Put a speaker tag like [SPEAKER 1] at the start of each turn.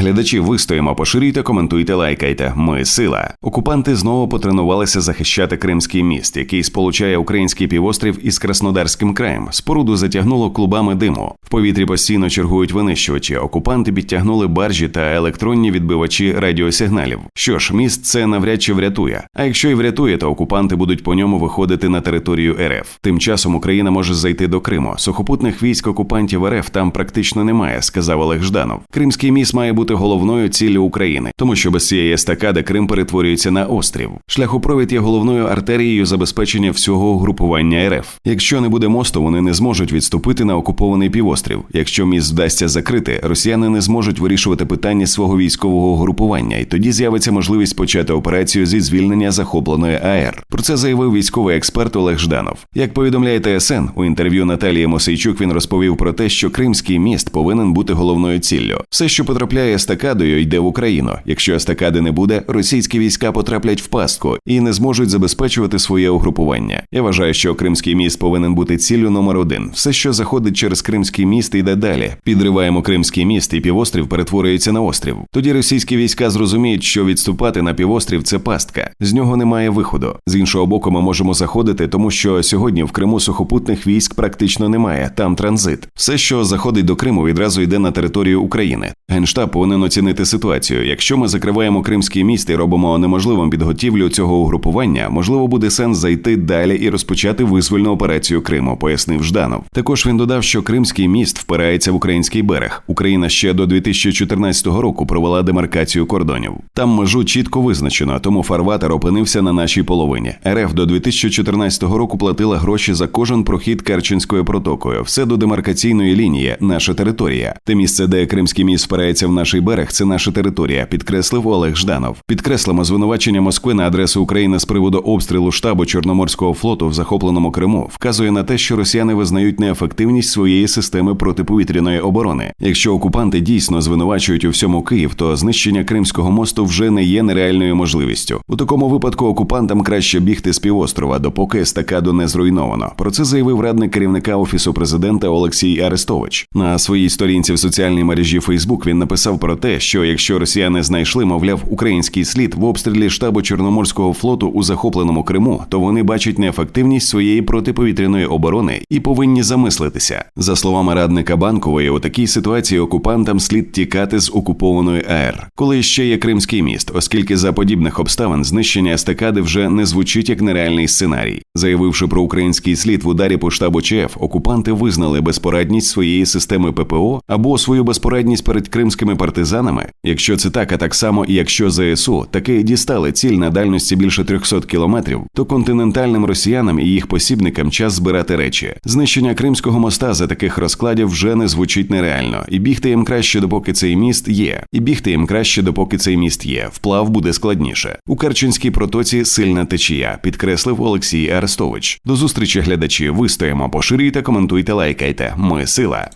[SPEAKER 1] Глядачі вистоїмо, поширюйте, коментуйте, лайкайте. Ми сила. Окупанти знову потренувалися захищати Кримський міст, який сполучає український півострів із Краснодарським краєм. Споруду затягнуло клубами диму. В повітрі постійно чергують винищувачі. Окупанти підтягнули баржі та електронні відбивачі радіосигналів. Що ж, міст це навряд чи врятує. А якщо і врятує, то окупанти будуть по ньому виходити на територію РФ. Тим часом Україна може зайти до Криму. Сухопутних військ окупантів РФ там практично немає, сказав Олег Жданов. Кримський міст має бути головною ціллю України, тому що без цієї естакади Крим перетворюється на острів. Шляхопровід є головною артерією забезпечення всього угрупування РФ. Якщо не буде мосту, вони не зможуть відступити на окупований півострів. Якщо міст вдасться закрити, росіяни не зможуть вирішувати питання свого військового групування, і тоді з'явиться можливість почати операцію зі звільнення захопленої АЕР. Про це заявив військовий експерт Олег Жданов. Як повідомляє ТСН, у інтерв'ю Наталії Мосейчук він розповів про те, що Кримський міст повинен бути головною ціллю. Все, що потрапляє естакадою, йде в Україну. Якщо естакади не буде, російські війська потраплять в пастку і не зможуть забезпечувати своє угрупування. Я вважаю, що Кримський міст повинен бути ціллю номер один. Все, що заходить через Кримський міст, йде далі. Підриваємо Кримський міст, і півострів перетворюється на острів. Тоді російські війська зрозуміють, що відступати на півострів це пастка. З нього немає виходу. З іншого боку, ми можемо заходити, тому що сьогодні в Криму сухопутних військ практично немає. Там транзит. Все, що заходить до Криму, відразу йде на територію України. Генштаб повинен оцінити ситуацію. Якщо ми закриваємо Кримський міст і робимо неможливим підготівлю цього угрупування, можливо, буде сенс зайти далі і розпочати визвольну операцію Криму, пояснив Жданов. Також він додав, що Кримський міст впирається в український берег. Україна ще до 2014 року провела демаркацію кордонів. Там межу чітко визначено, тому фарватер опинився на нашій половині. РФ до 2014 року платила гроші за кожен прохід Керченською протокою. Все до демаркаційної лінії, наша територія. Те місце, де Кримський міст впирається в наш берег, це наша територія, підкреслив Олег Жданов. Підкреслимо звинувачення Москви на адресу України з приводу обстрілу штабу Чорноморського флоту в захопленому Криму вказує на те, що росіяни визнають неефективність своєї системи протиповітряної оборони. Якщо окупанти дійсно звинувачують у всьому Київ, то знищення Кримського мосту вже не є нереальною можливістю. У такому випадку окупантам краще бігти з півострова, допоки естакаду не зруйновано. Про це заявив радник керівника офісу президента Олексій Арестович. На своїй сторінці в соціальній мережі Фейсбук він написав про те, що якщо росіяни знайшли, мовляв, український слід в обстрілі штабу Чорноморського флоту у захопленому Криму, то вони бачать неефективність своєї протиповітряної оборони і повинні замислитися. За словами радника банкової, у такій ситуації окупантам слід тікати з окупованої АЕР, коли ще є Кримський міст, оскільки за подібних обставин знищення естакади вже не звучить як нереальний сценарій. Заявивши про український слід в ударі по штабу ЧФ, окупанти визнали безпорадність своєї системи ППО або свою безпорадність перед кримськими партизанами. Якщо це так, а так само і якщо ЗСУ таки дістали ціль на дальності більше 300 кілометрів, то континентальним росіянам і їх посібникам час збирати речі. Знищення Кримського моста за таких розкладів вже не звучить нереально, і бігти їм краще, допоки цей міст є, і бігти їм краще, допоки цей міст є. Вплав буде складніше. У Керченській протоці сильна течія, підкреслив Олексій Арестович. До зустрічі глядачі. Вистоїмо, поширюйте, коментуйте, лайкайте. Ми сила.